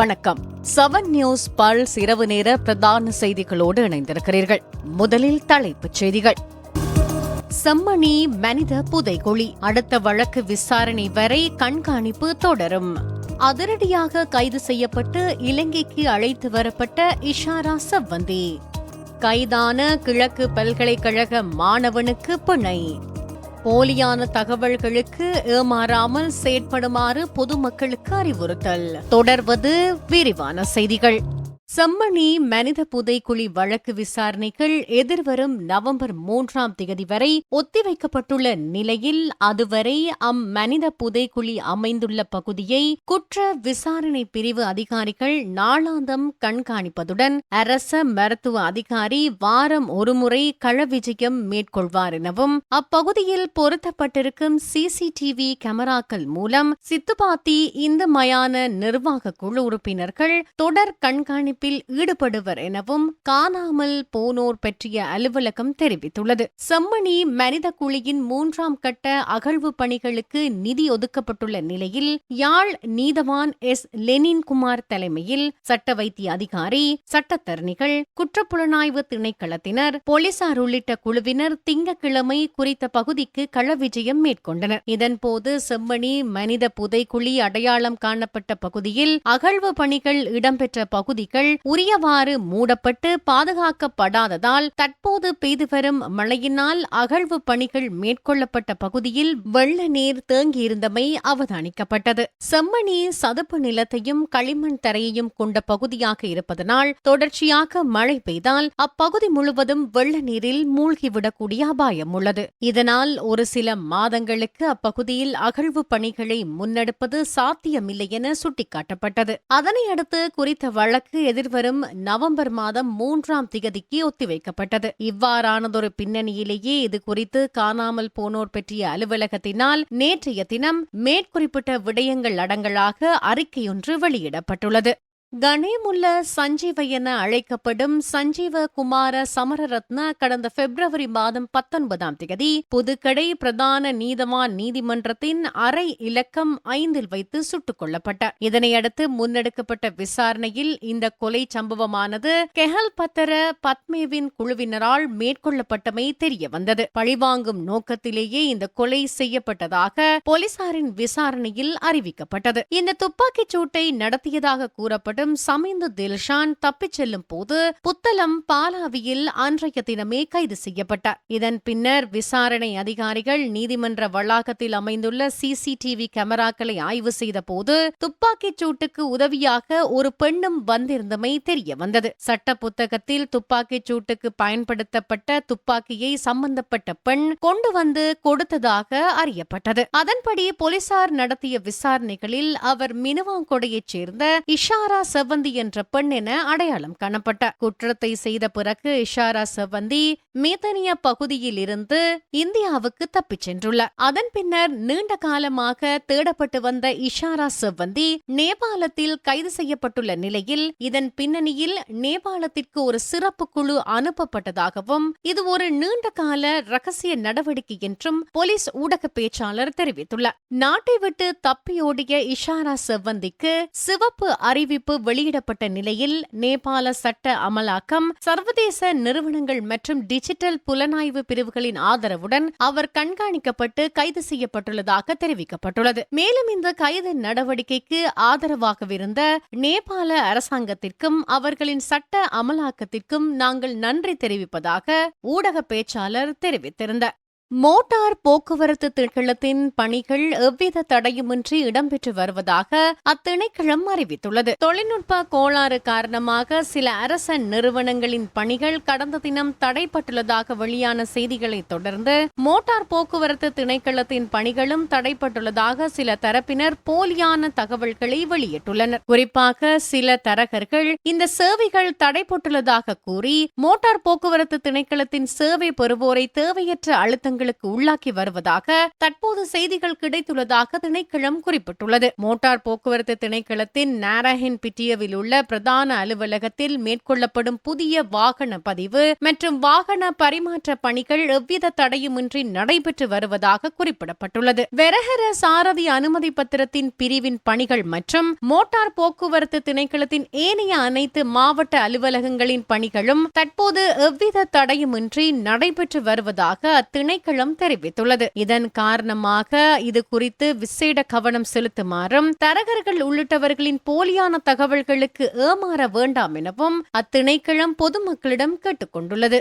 வணக்கம். Seven news pulse இரவு நேர பிரதான செய்திகளோடு இணைந்திருக்கிறீர்கள். முதலில் தலைப்புச் செய்திகள். செம்மணி மனித புதைகுழி அடுத்த வழக்கு விசாரணை வரை கண்காணிப்பு தொடரும். அதிரடியாக கைது செய்யப்பட்டு இலங்கைக்கு அழைத்து வரப்பட்ட இஷாரா செவ்வந்தி. கைதான கிழக்கு பல்கலைக்கழக மாணவனுக்கு பிணை. போலியான தகவல்களுக்கு ஏமாறாமல் செயற்படுமாறு பொதுமக்களுக்கு அறிவுறுத்தல். தொடர்வது விரிவான செய்திகள். சம்மணி மனித புதைக்குழி வழக்கு விசாரணைகள் எதிர்வரும் நவம்பர் மூன்றாம் தேதி வரை ஒத்திவைக்கப்பட்டுள்ள நிலையில் அதுவரை அம்மனித புதைக்குழி அமைந்துள்ள பகுதியை குற்ற விசாரணை பிரிவு அதிகாரிகள் நாளாந்தம் கண்காணிப்பதுடன் அரச மருத்துவ அதிகாரி வாரம் ஒருமுறை களவிஜயம் மேற்கொள்வார் எனவும் அப்பகுதியில் பொருத்தப்பட்டிருக்கும் சிசிடிவி கேமராக்கள் மூலம் சித்துப்பாத்தி இந்து மயான நிர்வாக குழு உறுப்பினர்கள் தொடர் கண்காணிப்பு கண்டுபிடிப்பில் ஈடுபடுவர் எனவும் காணாமல் போனோர் பற்றிய அலுவலகம் தெரிவித்துள்ளது. செம்மணி மனித குழியின் மூன்றாம் கட்ட அகழ்வு பணிகளுக்கு நிதி ஒதுக்கப்பட்டுள்ள நிலையில் யாழ் நீதவான் எஸ். லெனின்குமார் தலைமையில் சட்ட வைத்திய அதிகாரி சட்டத்தரணிகள் குற்றப்புலனாய்வு திணைக்களத்தினர் போலீசார் உள்ளிட்ட குழுவினர் திங்கக்கிழமை குறித்த பகுதிக்கு களவிஜயம் மேற்கொண்டனர். இதன்போது செம்மணி மனித புதைக்குழி அடையாளம் காணப்பட்ட பகுதியில் அகழ்வு பணிகள் இடம்பெற்ற பகுதிகள் உரியவாறு மூடப்பட்டு பாதுகாக்கப்படாததால் தற்போது பெய்து வரும் மழையினால் அகழ்வு பணிகள் மேற்கொள்ளப்பட்ட பகுதியில் வெள்ள நீர் தேங்கியிருந்தமை அவதானிக்கப்பட்டது. செம்மணி சதுப்பு நிலத்தையும் களிமண் தரையையும் கொண்ட பகுதியாக இருப்பதனால் தொடர்ச்சியாக மழை பெய்தால் அப்பகுதி முழுவதும் வெள்ள நீரில் மூழ்கிவிடக்கூடிய அபாயம் உள்ளது. இதனால் ஒரு சில மாதங்களுக்கு அப்பகுதியில் அகழ்வு பணிகளை முன்னெடுப்பது சாத்தியமில்லை என சுட்டிக்காட்டப்பட்டது. அதனையடுத்து குறித்த வழக்கு எதிர்வரும் நவம்பர் மாதம் மூன்றாம் திகதிக்கு ஒத்திவைக்கப்பட்டது. இவ்வாறானதொரு பின்னணியிலேயே இது குறித்து காணாமல் போனோர் பற்றிய அலுவலகத்தினால் நேற்றைய தினம் மேற்குறிப்பிட்ட விடயங்கள் அடங்கலாக அறிக்கையொன்று வெளியிடப்பட்டுள்ளது. கணேமுல்ல சஞ்சீவ என அழைக்கப்படும் சஞ்சீவ குமார சமரரத்ன கடந்த பிப்ரவரி மாதம் பத்தொன்பதாம் தேதி புதுக்கடை பிரதான நீதவான் நீதிமன்றத்தின் அரை இலக்கம் ஐந்தில் வைத்து சுட்டுக் கொல்லப்பட்டார். இதனையடுத்து முன்னெடுக்கப்பட்ட விசாரணையில் இந்த கொலை சம்பவமானது கெஹல் பத்தர பத்மேவின் குழுவினரால் மேற்கொள்ளப்பட்டமை தெரிய வந்தது பழிவாங்கும் நோக்கத்திலேயே இந்த கொலை செய்யப்பட்டதாக போலீசாரின் விசாரணையில் அறிவிக்கப்பட்டது. இந்த துப்பாக்கிச் சூட்டை நடத்தியதாக கூறப்பட்டு மாவட்டம் சமிந்து தில்ஷான் தப்பிச் செல்லும் போது புத்தளம் பாலாவியில் அன்றைய தினமே கைது செய்யப்பட்டார். இதன் பின்னர் விசாரணை அதிகாரிகள் நீதிமன்ற வளாகத்தில் அமைந்துள்ள சிசிடிவி கேமராக்களை ஆய்வு செய்த போது துப்பாக்கிச் சூட்டுக்கு உதவியாக ஒரு பெண்ணும் வந்திருந்தமை தெரிய வந்தது சட்ட புத்தகத்தில் துப்பாக்கிச் சூட்டுக்கு பயன்படுத்தப்பட்ட துப்பாக்கியை சம்பந்தப்பட்ட பெண் கொண்டு வந்து கொடுத்ததாக அறியப்பட்டது. அதன்படி போலீசார் நடத்திய விசாரணைகளில் அவர் மினுவாங்கொடையைச் சேர்ந்த இஷாரா செவ்வந்தி என்ற பெண் என அடையாளம் காணப்பட்டார் குற்றத்தை செய்த பிறகு இஷாரா செவ்வந்தி மேத்தனிய பகுதியில் இருந்து இந்தியாவுக்கு தப்பிச் சென்றுள்ளார் அதன் பின்னர் நீண்ட காலமாக தேடப்பட்டு வந்த இஷாரா செவ்வந்தி நேபாளத்தில் கைது செய்யப்பட்டுள்ள நிலையில் இதன் பின்னணியில் நேபாளத்திற்கு ஒரு சிறப்பு குழு அனுப்பப்பட்டதாகவும் இது ஒரு நீண்ட கால ரகசிய நடவடிக்கை என்றும் போலீஸ் ஊடக பேச்சாளர் தெரிவித்துள்ளார். நாட்டை விட்டு தப்பியோடிய இஷாரா செவ்வந்திக்கு சிவப்பு அறிவிப்பு வெளியிடப்பட்ட நிலையில் நேபாள சட்ட அமலாக்கம் சர்வதேச நிறுவனங்கள் மற்றும் டிஜிட்டல் புலனாய்வு பிரிவுகளின் ஆதரவுடன் அவர் கண்காணிக்கப்பட்டு கைது செய்யப்பட்டுள்ளதாக தெரிவிக்கப்பட்டுள்ளது. மேலும் இந்த கைது நடவடிக்கைக்கு ஆதரவாகவிருந்த நேபாள அரசாங்கத்திற்கும் அவர்களின் சட்ட அமலாக்கத்திற்கும் நாங்கள் நன்றி தெரிவிப்பதாக ஊடக பேச்சாளர் தெரிவித்திருந்தார். மோட்டார் போக்குவரத்து திணைக்களத்தின் பணிகள் எவ்வித தடையுமின்றி இடம்பெற்று வருவதாக அத்திணைக்களம் அறிவித்துள்ளது. தொழில்நுட்ப கோளாறு காரணமாக சில அரச நிறுவனங்களின் பணிகள் கடந்த தினம் தடைப்பட்டுள்ளதாக வெளியான செய்திகளை தொடர்ந்து மோட்டார் போக்குவரத்து திணைக்களத்தின் பணிகளும் தடைப்பட்டுள்ளதாக சில தரப்பினர் போலியான தகவல்களை வெளியிட்டுள்ளனர். குறிப்பாக சில தரகர்கள் இந்த சேவைகள் தடைப்பட்டுள்ளதாக கூறி மோட்டார் போக்குவரத்து திணைக்களத்தின் சேவை பெறுவோரை தேவையற்ற அழுத்தங்கள் துன்பங்களுக்கு உள்ளாக்கி வருவதாக தற்போது செய்திகள் கிடைத்துள்ளதாக திணைக்களம் குறிப்பிட்டுள்ளது. மோட்டார் போக்குவரத்து திணைக்களத்தின் நாராயண் பிட்டியவில் உள்ள பிரதான அலுவலகத்தில் மேற்கொள்ளப்படும் புதிய வாகன பதிவு மற்றும் வாகன பரிமாற்ற பணிகள் எவ்வித தடையுமின்றி நடைபெற்று வருவதாக குறிப்பிடப்பட்டுள்ளது. வெரஹர சாரதி அனுமதி பத்திரத்தின் பிரிவின் பணிகள் மற்றும் மோட்டார் போக்குவரத்து திணைக்களத்தின் ஏனைய அனைத்து மாவட்ட அலுவலகங்களின் பணிகளும் தற்போது எவ்வித தடையுமின்றி நடைபெற்று வருவதாக அத்திணைக்களம் தெரிவித்துள்ளது. இதன் காரணமாக இது குறித்து விசேட கவனம் செலுத்துமாறும் தரகர்கள் உள்ளிட்டவர்களின் போலியான தகவல்களுக்கு ஏமாற வேண்டாம் எனவும் அத்திணைக்களம் பொதுமக்களிடம் கேட்டுக்கொண்டுள்ளது.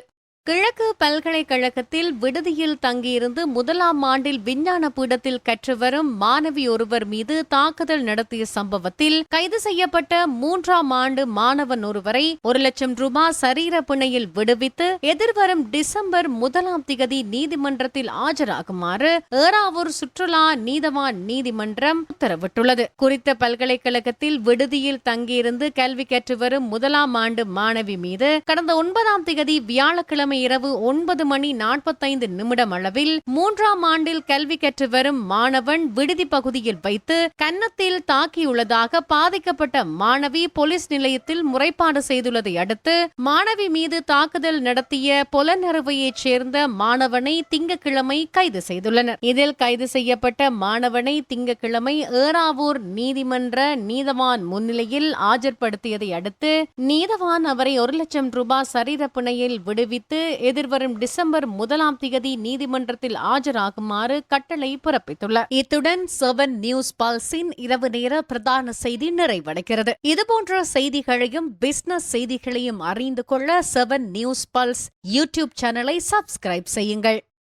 கிழக்கு பல்கலைக்கழகத்தில் விடுதியில் தங்கியிருந்து முதலாம் ஆண்டில் விஞ்ஞான பீடத்தில் கற்று வரும் மாணவி ஒருவர் மீது தாக்குதல் நடத்திய சம்பவத்தில் கைது செய்யப்பட்ட மூன்றாம் ஆண்டு மாணவன் ஒருவரை ஒரு லட்சம் ரூபாய் சரீர பிணையில் விடுவித்து எதிர்வரும் டிசம்பர் முதலாம் திகதி நீதிமன்றத்தில் ஆஜராகுமாறு ஏறாவூர் சுற்றுலா நீதவான் நீதிமன்றம் உத்தரவிட்டுள்ளது. குறித்த பல்கலைக்கழகத்தில் விடுதியில் தங்கியிருந்து கல்வி கற்று வரும் முதலாம் ஆண்டு மாணவி மீது கடந்த ஒன்பதாம் திகதி வியாழக்கிழமை இரவு ஒன்பது மணி நாற்பத்தைந்து நிமிடம் அளவில் மூன்றாம் ஆண்டில் கல்வி கற்று வரும் மாணவன் விடுதி பகுதியில் வைத்து கன்னத்தில் தாக்கியுள்ளதாக பாதிக்கப்பட்ட மாணவி போலீஸ் நிலையத்தில் முறைப்பாடு செய்துள்ளதை அடுத்து மாணவி மீது தாக்குதல் நடத்திய புலனறுவையைச் சேர்ந்த மாணவனை திங்கட்கிழமை கைது செய்துள்ளனர். இதில் கைது செய்யப்பட்ட மாணவனை திங்கட்கிழமை ஏறாவூர் நீதிமன்ற நீதவான் முன்னிலையில் ஆஜர்படுத்தியதை அடுத்து நீதவான் அவரை ஒரு லட்சம் ரூபாய் சரீர பிணையில் விடுவித்து எதிர்வரும் டிசம்பர் முதலாம் திகதி நீதிமன்றத்தில் ஆஜராகுமாறு கட்டளை பிறப்பித்துள்ளார் இத்துடன் செவன் நியூஸ் பல்ஸின் இரவு நேர பிரதான செய்தி நிறைவடைகிறது. இதுபோன்ற செய்திகளையும் பிசினஸ் செய்திகளையும் அறிந்து கொள்ள செவன் நியூஸ் பல்ஸ் யூடியூப் சேனலை சப்ஸ்கிரைப் செய்யுங்கள்.